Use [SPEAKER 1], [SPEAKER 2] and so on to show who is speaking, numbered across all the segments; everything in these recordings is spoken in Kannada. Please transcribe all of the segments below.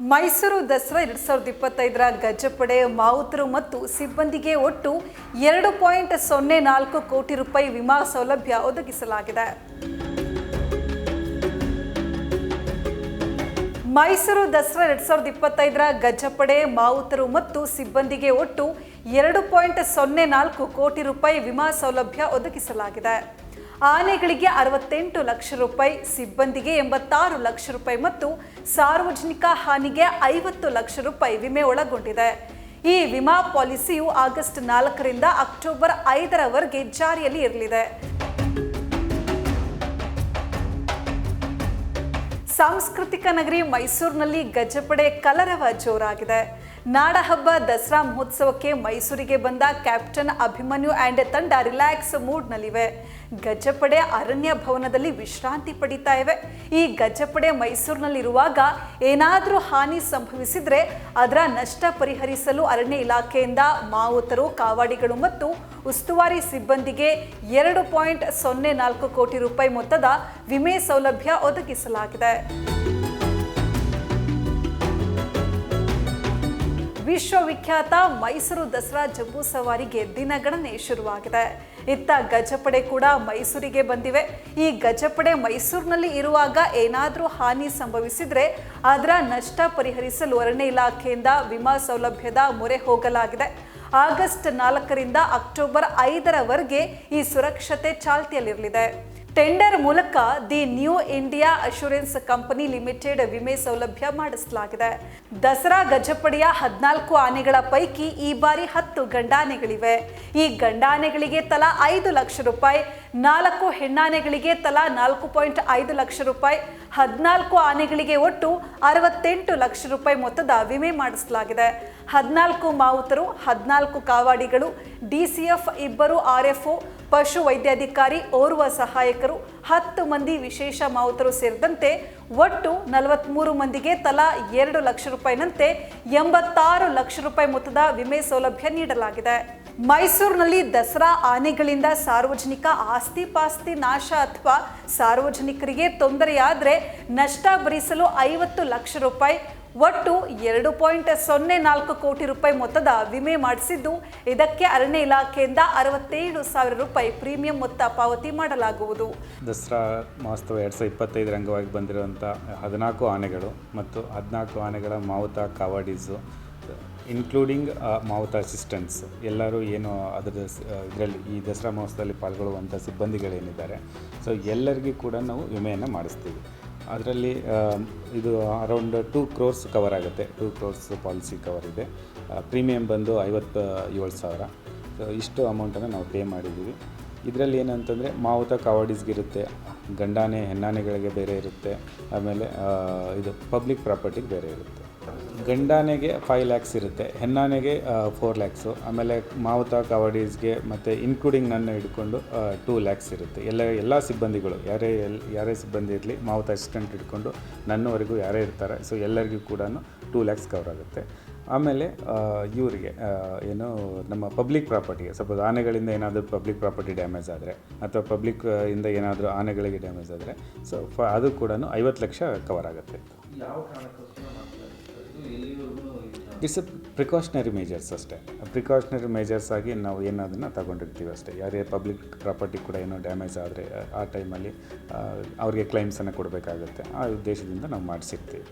[SPEAKER 1] ಮೈಸೂರು ದಸರಾ ಎರಡು ಸಾವಿರದ ಇಪ್ಪತ್ತೈದರ ಗಜಪಡೆ, ಮಾವುತರು ಮತ್ತು ಸಿಬ್ಬಂದಿಗೆ ಒಟ್ಟು ಎರಡು ಪಾಯಿಂಟ್ ಸೊನ್ನೆ ನಾಲ್ಕು ಕೋಟಿ ರೂಪಾಯಿ ವಿಮಾ ಸೌಲಭ್ಯ ಒದಗಿಸಲಾಗಿದೆ. ಮೈಸೂರು ದಸರಾ ಎರಡು ಸಾವಿರದ ಇಪ್ಪತ್ತೈದರ ಗಜಪಡೆ, ಮಾವುತರು ಮತ್ತು ಸಿಬ್ಬಂದಿಗೆ ಒಟ್ಟು ಎರಡು ಪಾಯಿಂಟ್ ಸೊನ್ನೆ ನಾಲ್ಕು ಕೋಟಿ ರೂಪಾಯಿ ವಿಮಾ ಸೌಲಭ್ಯ ಒದಗಿಸಲಾಗಿದೆ. ಆನೆಗಳಿಗೆ ಅರವತ್ತೆಂಟು ಲಕ್ಷ ರೂಪಾಯಿ, ಸಿಬ್ಬಂದಿಗೆ ಎಂಬತ್ತಾರು ಲಕ್ಷ ರೂಪಾಯಿ ಮತ್ತು ಸಾರ್ವಜನಿಕ ಹಾನಿಗೆ ಐವತ್ತು ಲಕ್ಷ ರೂಪಾಯಿ ವಿಮೆ ಒಳಗೊಂಡಿದೆ. ಈ ವಿಮಾ ಪಾಲಿಸಿಯು ಆಗಸ್ಟ್ ನಾಲ್ಕರಿಂದ ಅಕ್ಟೋಬರ್ ಐದರವರೆಗೆ ಜಾರಿಯಲ್ಲಿ ಇರಲಿದೆ. ಸಾಂಸ್ಕೃತಿಕ ನಗರಿ ಮೈಸೂರಿನಲ್ಲಿ ಗಜಪಡೆ ಕಲರವ ಜೋರಾಗಿದೆ. ನಾಡಹಬ್ಬ ದಸರಾ ಮಹೋತ್ಸವಕ್ಕೆ ಮೈಸೂರಿಗೆ ಬಂದ ಕ್ಯಾಪ್ಟನ್ ಅಭಿಮನ್ಯು ಆ್ಯಂಡ್ ತಂಡ ರಿಲ್ಯಾಕ್ಸ್ ಮೂಡ್ನಲ್ಲಿವೆ. ಗಜಪಡೆ ಅರಣ್ಯ ಭವನದಲ್ಲಿ ವಿಶ್ರಾಂತಿ ಪಡಿತಾ ಇವೆ. ಈ ಗಜಪಡೆ ಮೈಸೂರಿನಲ್ಲಿರುವಾಗ ಏನಾದರೂ ಹಾನಿ ಸಂಭವಿಸಿದರೆ ಅದರ ನಷ್ಟ ಪರಿಹರಿಸಲು ಅರಣ್ಯ ಇಲಾಖೆಯಿಂದ ಮಾವುತರು, ಕಾವಾಡಿಗಳು ಮತ್ತು ಉಸ್ತುವಾರಿ ಸಿಬ್ಬಂದಿಗೆ ಎರಡು ಪಾಯಿಂಟ್ ಸೊನ್ನೆ ನಾಲ್ಕು ಕೋಟಿ ರೂಪಾಯಿ ಮೊತ್ತದ ವಿಮೆ ಸೌಲಭ್ಯ ಒದಗಿಸಲಾಗಿದೆ. ವಿಶ್ವವಿಖ್ಯಾತ ಮೈಸೂರು ದಸರಾ ಜಂಬೂ ಸವಾರಿಗೆ ದಿನಗಣನೆ ಶುರುವಾಗಿದೆ. ಇತ್ತ ಗಜಪಡೆ ಕೂಡ ಮೈಸೂರಿಗೆ ಬಂದಿವೆ. ಈ ಗಜಪಡೆ ಮೈಸೂರಿನಲ್ಲಿ ಇರುವಾಗ ಏನಾದರೂ ಹಾನಿ ಸಂಭವಿಸಿದರೆ ಅದರ ನಷ್ಟ ಪರಿಹರಿಸಲು ಅರಣ್ಯ ಇಲಾಖೆಯಿಂದ ವಿಮಾ ಸೌಲಭ್ಯದ ಮೊರೆ ಹೋಗಲಾಗಿದೆ. ಆಗಸ್ಟ್ ನಾಲ್ಕರಿಂದ ಅಕ್ಟೋಬರ್ ಐದರವರೆಗೆ ಈ ಸುರಕ್ಷತೆ ಚಾಲ್ತಿಯಲ್ಲಿರಲಿದೆ. ಟೆಂಡರ್ ಮೂಲಕ the new India assurance company limited ವಿಮೆ ಸೌಲಭ್ಯ ಮಾಡಿಸಲಾಗಿದೆ. ದಸರಾ ಗಜಪಡೆಯ ಹದಿನಾಲ್ಕು ಆನೆಗಳ ಪೈಕಿ ಈ ಬಾರಿ ಹತ್ತು ಗಂಡಾನೆಗಳಿವೆ. ಈ ಗಂಡಾನೆಗಳಿಗೆ ತಲಾ ಐದು ಲಕ್ಷ ರೂಪಾಯಿ ನಾಲ್ಕು ಹೆಣ್ಣಾನೆಗಳಿಗೆ ತಲಾ ನಾಲ್ಕು ಪಾಯಿಂಟ್ ಐದು ಲಕ್ಷ ರೂಪಾಯಿ, ಹದಿನಾಲ್ಕು ಆನೆಗಳಿಗೆ ಒಟ್ಟು ಅರವತ್ತೆಂಟು ಲಕ್ಷ ರೂಪಾಯಿ ಮೊತ್ತದ ವಿಮೆ ಮಾಡಿಸಲಾಗಿದೆ. ಹದಿನಾಲ್ಕು ಮಾವುತರು, ಹದಿನಾಲ್ಕು ಕಾವಾಡಿಗಳು, ಡಿಸಿಎಫ್ ಇಬ್ಬರು ಆರ್ಎಫ್ಒ, ಪಶು ವೈದ್ಯಾಧಿಕಾರಿ, ಓರ್ವ ಸಹಾಯಕರು, ಹತ್ತು ಮಂದಿ ವಿಶೇಷ ಮಾವುತರು ಸೇರಿದಂತೆ ಒಟ್ಟು ನಲವತ್ಮೂರು ಮಂದಿಗೆ ತಲಾ ಎರಡು ಲಕ್ಷ ರೂಪಾಯಿನಂತೆ ಎಂಬತ್ತಾರು ಲಕ್ಷ ರೂಪಾಯಿ ಮೊತ್ತದ ವಿಮೆ ಸೌಲಭ್ಯ ನೀಡಲಾಗಿದೆ. ಮೈಸೂರಿನಲ್ಲಿ ದಸರಾ ಆನೆಗಳಿಂದ ಸಾರ್ವಜನಿಕ ಆಸ್ತಿ ಪಾಸ್ತಿ ನಾಶ ಅಥವಾ ಸಾರ್ವಜನಿಕರಿಗೆ ತೊಂದರೆಯಾದರೆ ನಷ್ಟ ಭರಿಸಲು ಐವತ್ತು ಲಕ್ಷ ರೂಪಾಯಿ, ಒಟ್ಟು ಎರಡು ಪಾಯಿಂಟ್ ಸೊನ್ನೆ ನಾಲ್ಕು ಕೋಟಿ ರೂಪಾಯಿ ಮೊತ್ತದ ವಿಮೆ ಮಾಡಿಸಿದ್ದು. ಇದಕ್ಕೆ ಅರಣ್ಯ ಇಲಾಖೆಯಿಂದ ಅರವತ್ತೇಳು ಸಾವಿರ ರೂಪಾಯಿ ಪ್ರೀಮಿಯಂ ಮೊತ್ತ ಪಾವತಿ ಮಾಡಲಾಗುವುದು.
[SPEAKER 2] ದಸರಾ ಮಹೋತ್ಸವ ಎರಡು ಸಾವಿರದ ಇಪ್ಪತ್ತೈದರ ಅಂಗವಾಗಿ ಬಂದಿರುವಂಥ ಹದಿನಾಲ್ಕು ಆನೆಗಳು ಮತ್ತು ಹದಿನಾಲ್ಕು ಆನೆಗಳ ಮಾವುತ, ಕಾವಾಡೀಸು ಇನ್ಕ್ಲೂಡಿಂಗ್ ಮಾವುತ ಅಸಿಸ್ಟೆಂಟ್ಸ್ ಎಲ್ಲರೂ ಏನು, ಅದರ ಇದರಲ್ಲಿ, ಈ ದಸರಾ ಮಹೋತ್ಸವದಲ್ಲಿ ಪಾಲ್ಗೊಳ್ಳುವಂಥ ಸಿಬ್ಬಂದಿಗಳೇನಿದ್ದಾರೆ. ಸೊ ಎಲ್ಲರಿಗೂ ಕೂಡ ನಾವು ವಿಮೆಯನ್ನು ಮಾಡಿಸ್ತೀವಿ. ಅದರಲ್ಲಿ ಇದು ಅರೌಂಡ್ ಟೂ ಕ್ರೋರ್ಸ್ ಕವರ್ ಆಗುತ್ತೆ. ಟೂ ಕ್ರೋರ್ಸ್ ಪಾಲಿಸಿ ಕವರ್ ಇದೆ. ಪ್ರೀಮಿಯಂ ಬಂದು ಐವತ್ತು ಏಳು ಸಾವಿರ. ಸೊ ಇಷ್ಟು ಅಮೌಂಟನ್ನು ನಾವು ಪೇ ಮಾಡಿದ್ದೀವಿ. ಇದರಲ್ಲಿ ಏನಂತಂದರೆ, ಮಾವುತ ಕಾವಾಡೀಸ್ಗಿರುತ್ತೆ. ಗಂಡಾನೆ, ಹೆಣ್ಣಾನೆಗಳಿಗೆ ಬೇರೆ ಇರುತ್ತೆ. ಆಮೇಲೆ ಇದು ಪಬ್ಲಿಕ್ ಪ್ರಾಪರ್ಟಿಗೆ ಬೇರೆ ಇರುತ್ತೆ. ಗಂಡಾನೆಗೆ ಫೈವ್ ಲ್ಯಾಕ್ಸ್ ಇರುತ್ತೆ, ಹೆಣ್ಣಾನೆಗೆ ಫೋರ್ ಲ್ಯಾಕ್ಸು ಆಮೇಲೆ ಮಾವುತ ಕವಾಡೀಸ್ಗೆ ಮತ್ತು ಇನ್ಕ್ಲೂಡಿಂಗ್ ನನ್ನ ಹಿಡ್ಕೊಂಡು ಟೂ ಲ್ಯಾಕ್ಸ್ ಇರುತ್ತೆ. ಎಲ್ಲ ಎಲ್ಲ ಸಿಬ್ಬಂದಿಗಳು, ಯಾರೇ ಎಲ್, ಯಾರೇ ಸಿಬ್ಬಂದಿ ಇರಲಿ, ಮಾವುತ ಅಸಿಸ್ಟೆಂಟ್ ಹಿಡ್ಕೊಂಡು ನನ್ನವರೆಗೂ ಯಾರೇ ಇರ್ತಾರೆ ಸೊ ಎಲ್ಲರಿಗೂ ಕೂಡ ಟೂ ಲ್ಯಾಕ್ಸ್ ಕವರ್ ಆಗುತ್ತೆ. ಆಮೇಲೆ ಇವರಿಗೆ ಏನು, ನಮ್ಮ ಪಬ್ಲಿಕ್ ಪ್ರಾಪರ್ಟಿಗೆ ಸಪೋಸ್ ಆನೆಗಳಿಂದ ಏನಾದರೂ ಪಬ್ಲಿಕ್ ಪ್ರಾಪರ್ಟಿ ಡ್ಯಾಮೇಜ್ ಆದರೆ, ಅಥವಾ ಪಬ್ಲಿಕ್ ಇಂದ ಏನಾದರೂ ಆನೆಗಳಿಗೆ ಡ್ಯಾಮೇಜ್ ಆದರೆ ಸೊ ಫ, ಅದು ಕೂಡ ಐವತ್ತು ಲಕ್ಷ ಕವರ್ ಆಗುತ್ತೆ.
[SPEAKER 3] ಯಾವ
[SPEAKER 2] ಇಟ್ಸ್ ಎ ಪ್ರಿಕಾಷನರಿ ಮೇಜರ್ಸ್ ಅಷ್ಟೇ. ಪ್ರಿಕಾಷನರಿ ಮೇಜರ್ಸ್ ಆಗಿ ನಾವು ಏನು ಅದನ್ನು ತಗೊಂಡಿರ್ತೀವಿ ಅಷ್ಟೇ. ಯಾರೇ ಪಬ್ಲಿಕ್ ಪ್ರಾಪರ್ಟಿ ಕೂಡ ಏನೋ ಡ್ಯಾಮೇಜ್ ಆದರೆ, ಆ ಟೈಮಲ್ಲಿ ಅವ್ರಿಗೆ ಕ್ಲೈಮ್ಸನ್ನು ಕೊಡಬೇಕಾಗುತ್ತೆ. ಆ ಉದ್ದೇಶದಿಂದ ನಾವು ಮಾಡಿಸಿರ್ತೀವಿ.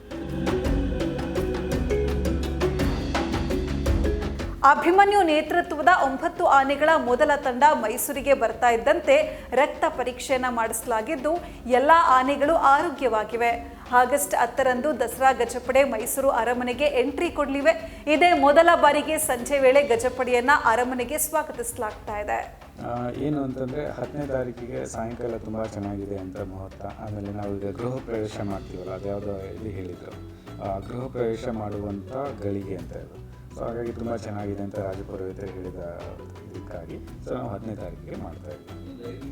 [SPEAKER 1] ಅಭಿಮನ್ಯು ನೇತೃತ್ವದ ಒಂಬತ್ತು ಆನೆಗಳ ಮೊದಲ ತಂಡ ಮೈಸೂರಿಗೆ ಬರ್ತಾ ಇದ್ದಂತೆ ರಕ್ತ ಪರೀಕ್ಷೆಯನ್ನು ಮಾಡಿಸಲಾಗಿದ್ದು, ಎಲ್ಲ ಆನೆಗಳು ಆರೋಗ್ಯವಾಗಿವೆ. ಆಗಸ್ಟ್ ಹತ್ತರಂದು ದಸರಾ ಗಜಪಡೆ ಮೈಸೂರು ಅರಮನೆಗೆ ಎಂಟ್ರಿ ಕೊಡಲಿವೆ. ಇದೇ ಮೊದಲ ಬಾರಿಗೆ ಸಂಜೆ ವೇಳೆ ಗಜಪಡೆಯನ್ನ ಅರಮನೆಗೆ ಸ್ವಾಗತಿಸಲಾಗ್ತಾ ಇದೆ.
[SPEAKER 2] ಏನು ಅಂತಂದರೆ ಹತ್ತನೇ ತಾರೀಕಿಗೆ ಸಾಯಂಕಾಲ ತುಂಬ ಚೆನ್ನಾಗಿದೆ ಅಂತ ಮುಹೂರ್ತ. ಆಮೇಲೆ ನಾವು ಈಗ ಗೃಹ ಪ್ರವೇಶ ಮಾಡ್ತೀವಲ್ಲ, ಅದ್ಯಾವುದೋ ಇಲ್ಲಿ ಹೇಳಿದ್ರು. ಗೃಹ ಪ್ರವೇಶ ಮಾಡುವಂಥ ಗಳಿಗೆ ಅಂತ ಸೊ ಹಾಗಾಗಿ ತುಂಬ ಚೆನ್ನಾಗಿದೆ ಅಂತ ರಾಜಪುರೋಹಿತರು ಹೇಳಿದ ಇದಕ್ಕಾಗಿ. ಸೊ ನಾವು ಹತ್ತನೇ ತಾರೀಕಿಗೆ ಮಾಡ್ತಾ ಇದ್ದೀವಿ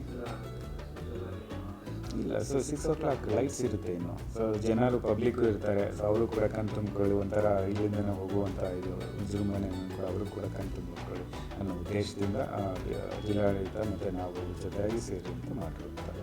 [SPEAKER 2] ಇಲ್ಲ so six o'clock lights ಇರುತ್ತೆ ಇನ್ನು. ಸೊ ಜನರು ಪಬ್ಲಿಕ್ಕು ಇರ್ತಾರೆ. ಸೊ ಅವರು ಕೂಡ ಕಣ್ ತುಂಬಿಕೊಳ್ಳಿ ಒಂಥರ ಇಲ್ಲಿಂದ ಹೋಗುವಂಥ ಇದು ವಿಜೃಂಭಣೆ ಕೂಡ ಅವರು ಕೂಡ ಕಣ್ ತುಂಬಿಕೊಳ್ಳಿ ಅನ್ನೋ ಉದ್ದೇಶದಿಂದ ಜಿಲ್ಲಾಡಳಿತ ಮತ್ತು ನಾವು ಜೊತೆಯಾಗಿ ಸೇರಿ ಅಂತ ಮಾಡಿರ್ತಾರೆ